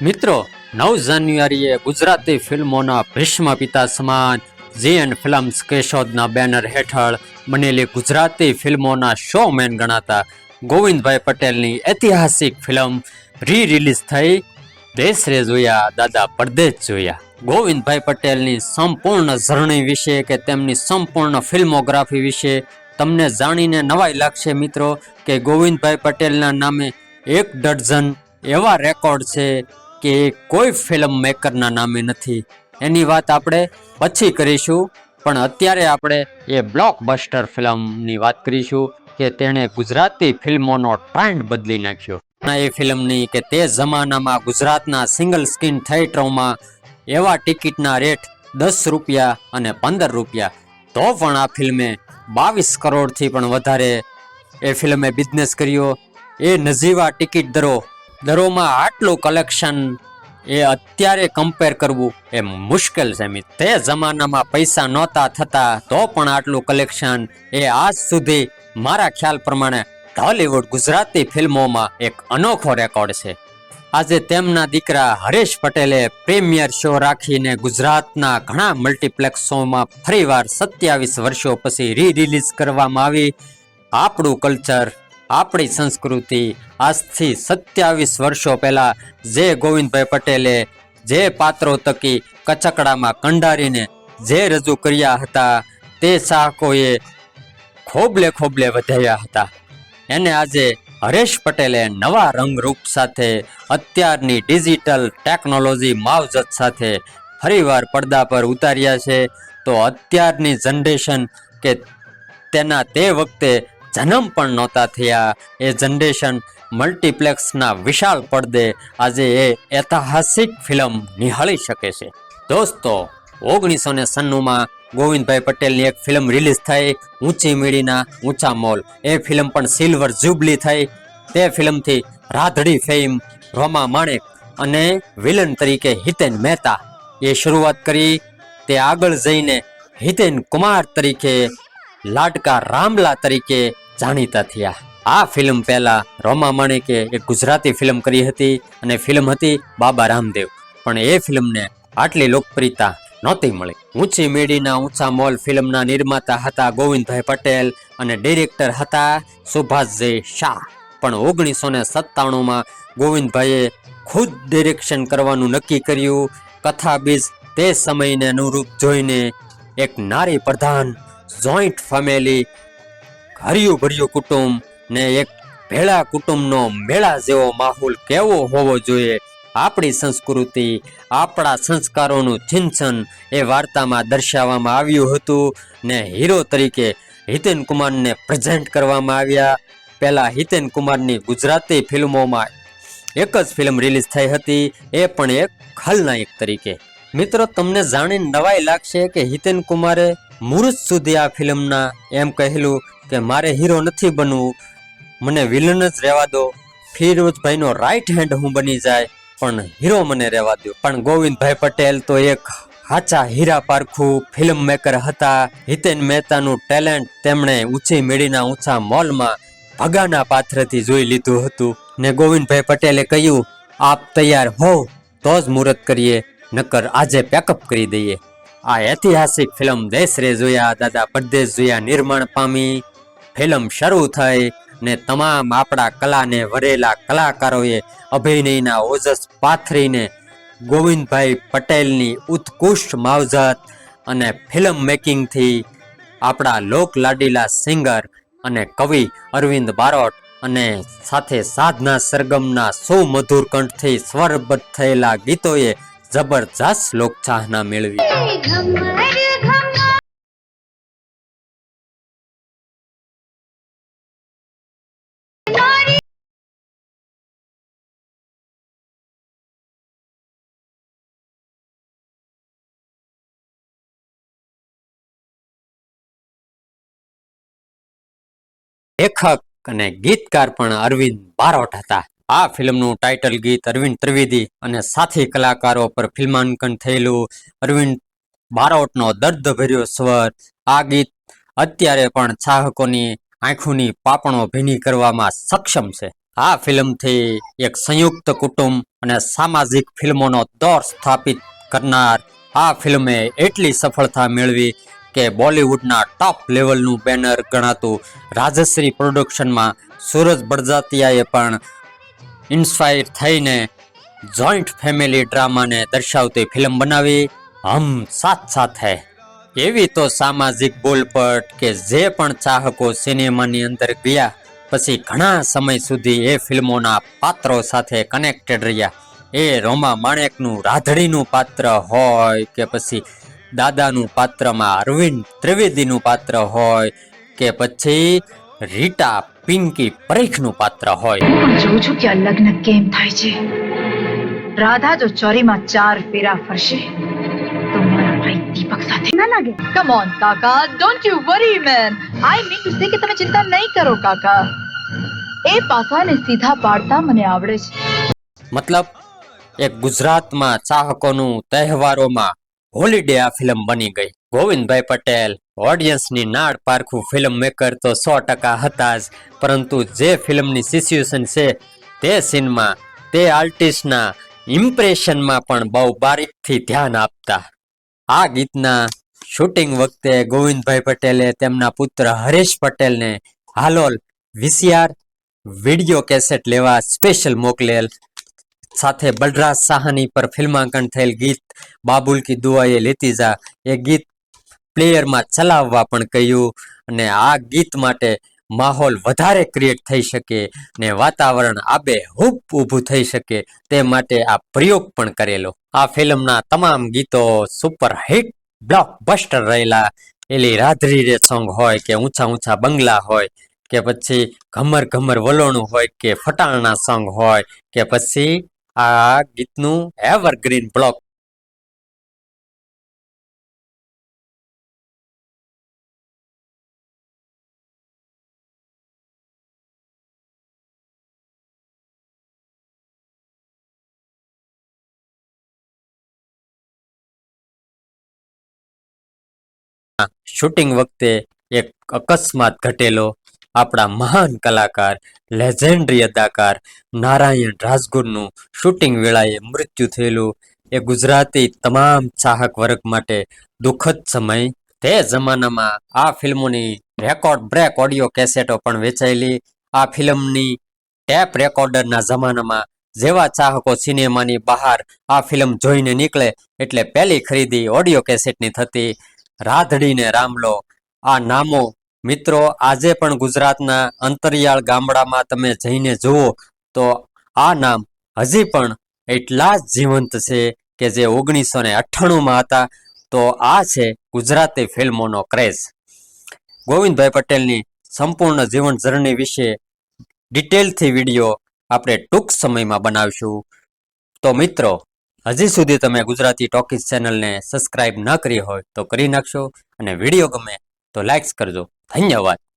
મિત્રો, નવ જાન્યુઆરીએ ગુજરાતી ફિલ્મોના ભીષ્મ પિતા સમાન જીએન ફિલ્મ્સ કેશોદના બેનર હેઠળ બનેલી ગુજરાતી ફિલ્મોના શોમેન ગણાતા ગોવિંદભાઈ પટેલની ઐતિહાસિક ફિલ્મ રી રિલીઝ થઈ. દેશ રે જોયા, દાદા પરદેશ જોયા. ગોવિંદભાઈ પટેલની સંપૂર્ણ ઝરણી વિશે કે તેમની સંપૂર્ણ ફિલ્મોગ્રાફી વિશે તમને જાણીને નવાઈ લાગશે મિત્રો કે ગોવિંદભાઈ પટેલના નામે એક ડઝન એવા રેકોર્ડ છે કે કોઈ ફિલ્મ મેકરના નામે નથી. એની વાત આપણે પછી કરીશું, પણ અત્યારે આપણે એ બ્લોકબસ્ટર ફિલ્મની વાત કરીશું કે તેણે ગુજરાતી ફિલ્મોનો ટ્રેન્ડ બદલી નાખ્યો. એ ફિલ્મની કે તે જમાનામાં ગુજરાતના સિંગલ સ્ક્રીન થિયેટરોમાં એવા ટિકિટના રેટ દસ રૂપિયા અને પંદર રૂપિયા. તો પણ આ ફિલ્મે બાવીસ કરોડથી પણ વધારે એ ફિલ્મે બિઝનેસ કર્યો. એ નજીવા ટિકિટ દરો દરોમાં આટલું કલેક્શન એ અત્યારે કમ્પેર કરવું એ મુશ્કેલ છે મિત્ર તે જમાનામાં પૈસા નહોતા થતા તો પણ આટલું કલેક્શન એ આજ સુધી મારા ખ્યાલ પ્રમાણે ઢોલિવૂડ ગુજરાતી ફિલ્મોમાં એક અનોખો રેકોર્ડ છે. આજે તેમના દીકરા હરેશ પટેલે પ્રીમિયર શો રાખીને ગુજરાતના ઘણા મલ્ટીપ્લેક્સ શોમાં ફરીવાર સત્યાવીસ વર્ષો પછી રી રિલીઝ કરવામાં આવી. આપણું કલ્ચર આપણી સંસ્કૃતિ આજથી સત્યાવીસ વર્ષો પહેલા જે ગોવિંદભાઈ પટેલે જે પાત્રો તકી કચકડામાં કંડારીને જે રજૂ કર્યા હતા તે ચાહકોએ ખોબલે ખોબલે વધાર્યા હતા. એને આજે હરેશ પટેલે નવા રંગરૂપ સાથે, અત્યારની ડિજિટલ ટેકનોલોજી માવજત સાથે ફરીવાર પડદા પર ઉતાર્યા છે. તો અત્યારની જનરેશન કે તેના તે વખતે જન્મ પણ નહોતા થયા. એ જનરેશન મલ્ટીપ્લેક્સના વિશાળ પડદે આજે એ ઐતિહાસિક ફિલ્મ નિહાળી શકે છે. દોસ્તો, ઓગણીસો ને સન્નુમાં ગોવિંદભાઈ પટેલની એક ફિલ્મ રિલીઝ થઈ, ઊંચી મીડીના ઊંચા મોલ. એ ફિલ્મ પણ સિલ્વર જુબલી થઈ. તે ફિલ્મથી રાધડી ફેમ, રોમા માણેક અને વિલન તરીકે હિતેન મહેતા. એ શરૂઆત કરી, તે આગળ જઈને હિતેન કુમાર તરીકે લાડકા રામલા તરીકે જાણીતા થયા. આ ફિલ્મ પહેલા રોમા માણેકે એક ગુજરાતી ફિલ્મ કરી હતી અને ફિલ્મ હતી બાબા રામદેવ. પણ એ ફિલ્મને આટલી લોકપ્રિયતા નહોતી મળી. ઊંચી મેડીના ઊંચા મોલ ફિલ્મના નિર્માતા હતા ગોવિંદભાઈ પટેલ અને ડિરેક્ટર હતા સુભાષજય શાહ. પણ ઓગણીસો ને સત્તાણુંમાં ગોવિંદભાઈએ ખુદ ડિરેક્શન કરવાનું નક્કી કર્યું. કથાબીજ તે સમયને અનુરૂપ જોઈને એક નારી પ્રધાન જોઈન્ટ ફેમિલી હરિયું ભર્યું કુટુંબ ને એક ભેળા કુટુંબનો મેળા જેવો માહોલ કેવો હોવો જોઈએ? આપણી સંસ્કૃતિ, આપણા સંસ્કારોનું ચિંતન એ વાર્તામાં દર્શાવવામાં આવ્યું હતું ને હીરો તરીકે હિતેન કુમારને પ્રેઝન્ટ કરવામાં આવ્યા. પહેલાં હિતેન કુમારની ગુજરાતી ફિલ્મોમાં એક જ ફિલ્મ રિલીઝ થઈ હતી, એ પણ એક ખલનાયક તરીકે. મિત્રો, તમને જાણીને નવાઈ લાગશે કે હિતેન કુમારે મુહૂર્ત સુધી આ ફિલ્મના એમ કહેલું કે મારે હીરો નથી બનવું. મને વિલન જ રહેવા દો. ફિરોજભાઈનો રાઈટ હેન્ડ હું બની જાય, પણ હીરો મને રહેવા દો પણ ગોવિંદભાઈ પટેલ તો એક હાચા હીરા પારખું ફિલ્મ મેકર હતા. હિતેન મહેતાનું ટેલેન્ટ તેમણે ઊંચી મેળીના ઊંચા મોલમાં ભગાના પાત્રથી જોઈ લીધું હતું. ને ગોવિંદભાઈ પટેલે કહ્યું, આપ તૈયાર હો તો જ મુહૂર્ત કરીએ, નકર આજે પેકઅપ કરી દઈએ. આ ઐતિહાસિક ફિલ્મ દેશરે જોયા, દાદા પરદેશ જોયા, નિર્માણ પામી. ફિલ્મ શરૂ થઈ ને તમામ આપણા કલાને વરેલા કલાકારોએ અભિનયના ઓજસ પાથરીને ગોવિંદભાઈ પટેલની ઉત્કૃષ્ટ માવજત અને ફિલ્મ મેકિંગથી આપણા લોક લાડીલા સિંગર અને કવિ અરવિંદ બારોટ અને સાથે સાધના સરગમના સુમધુર કંઠથી સ્વરબદ્ધ થયેલા ગીતોએ જબરજસ્ત લોકચાહના મેળવી ઘમર ઘમર નારી લેખક અને ગીતકાર પણ અરવિંદ બારોટ હતા આ ફિલ્મનું ટાઇટલ ગીત અરવિંદ ત્રિવેદી અને સાથી કલાકારો પર ફિલ્માંકન થયેલું. અરવિંદ બારોટનો દર્દભર્યો સ્વર. આ ગીત અત્યારે પણ ચાહકોની આંખોની પાપણો ભીની કરવામાં સક્ષમ છે. આ ફિલ્મથી એક સંયુક્ત કુટુંબ અને સામાજિક ફિલ્મોનો દોર સ્થાપિત કરનાર આ ફિલ્મે એટલી સફળતા મેળવી કે બોલિવૂડના ટોપ લેવલનું બેનર ગણાતું રાજશ્રી પ્રોડક્શનમાં સુરજ બળજાતિયાએ પણ ઇન્સ્પાયર થઈને જોઈન્ટ ફેમિલી ડ્રામાને દર્શાવતી ફિલ્મ બનાવી હમ સાથ સાથ. હૈ એવી તો સામાજિક બોલપટ કે જે પણ ચાહકો સિનેમાની અંદર ગયા, પછી ઘણા સમય સુધી એ ફિલ્મોના પાત્રો સાથે કનેક્ટેડ રહ્યા. એ રોમા માણેકનું રાધડીનું પાત્ર હોય કે પછી દાદાનું પાત્રમાં અરવિંદ ત્રિવેદીનું પાત્ર હોય કે પછી રીટા પિંકી પરેખનું પાત્ર હોય. હું પણ જોઉં છું કે આ લગ્ન કેમ થાય છે? રાધા જો ચોરીમાં ચાર ફેરા ફરશે તો મારા ભાઈ દીપક સાથે. ના લાગે. કમ ઓન કાકા don't you worry man I mean to say કે તમે ચિંતા નહીં કરો કાકા. એ પાસાને સીધા પાડતા મને આવડે છે. મતલબ એક ગુજરાતમાં ચાહકોનું તહેવારોમાં હોલિડે આ ફિલ્મ બની ગઈ. ગોવિંદભાઈ પટેલ ઓડિયન્સની નાળ પારખું ફિલ્મ મેકર તો સો ટકા હતા જ. પરંતુ જે ફિલ્મની સિચ્યુએશન છે તે સીનમાં તે આર્ટિસ્ટના ઇમ્પ્રેશનમાં પણ બહુ બારીકથી ધ્યાન આપતા. આ ગીતના શૂટિંગ વખતે ગોવિંદભાઈ પટેલે તેમના પુત્ર હરેશ પટેલને હાલોલ વીસીઆર વીડિયો કેસેટ લેવા સ્પેશિયલ મોકલેલ સાથે બલરાજ સાહાની પર ફિલ્માંકન થયેલ ગીત બાબુલ કી દુઆએ લેતી જા. એ ગીત પ્લેયરમાં ચલાવવા પણ કહ્યું અને આ ગીત માટે માહોલ વધારે ક્રિએટ થઈ શકે ને વાતાવરણ આબે હુપ ઊભું થઈ શકે તે માટે આ પ્રયોગ પણ કરેલો. આ ફિલ્મના તમામ ગીતો સુપર હિટ બ્લોકબસ્ટર રહેલા. એલી રાધરી રે સોંગ હોય કે ઊંચા ઊંચા બંગલા હોય કે પછી ઘમર ઘમર વલોણું હોય કે ફટાણના સોંગ હોય કે પછી આ ગીતનું એવરગ્રીન બ્લોક શૂટિંગ વખતે એક અકસ્માત ઘટેલો. આપણા મહાન કલાકાર લેજેન્ડરી અદાકાર નારાયણ રાજગુરનું શૂટિંગ વેળાએ મૃત્યુ થયેલું. એ ગુજરાતી તમામ ચાહક વર્ગ માટે દુઃખદ સમય. તે જમાનામાં આ ફિલ્મોની રેકોર્ડ બ્રેક ઓડિયો કેસેટો પણ વેચાયેલી. આ ફિલ્મની ટેપ રેકોર્ડરના જમાનામાં જેવા ચાહકો સિનેમાની બહાર આ ફિલ્મ જોઈને નીકળે એટલે પહેલી ખરીદી ઓડિયો કેસેટની થતી. રાધડીને રામલો, આ નામો મિત્રો, આજે પણ ગુજરાતના અંતરિયાળ ગામડામાં તમે જઈને જુઓ તો આ નામ હજી પણ એટલા જ જીવંત છે કે જે ઓગણીસો ને અઠ્ઠાણુંમાં હતા. તો આ છે ગુજરાતી ફિલ્મોનો ક્રેઝ. ગોવિંદભાઈ પટેલની સંપૂર્ણ જીવન જર્ની વિશે ડિટેલથી વીડિયો આપણે ટૂંક સમયમાં બનાવશું. તો મિત્રો, હજી સુધી તમે ગુજરાતી ટોકીઝ ચેનલને સબસ્ક્રાઇબ ન કરી હોય તો કરી નાખશો અને વીડિયો ગમે તો લાઇક્સ કરજો. ધન્યવાદ.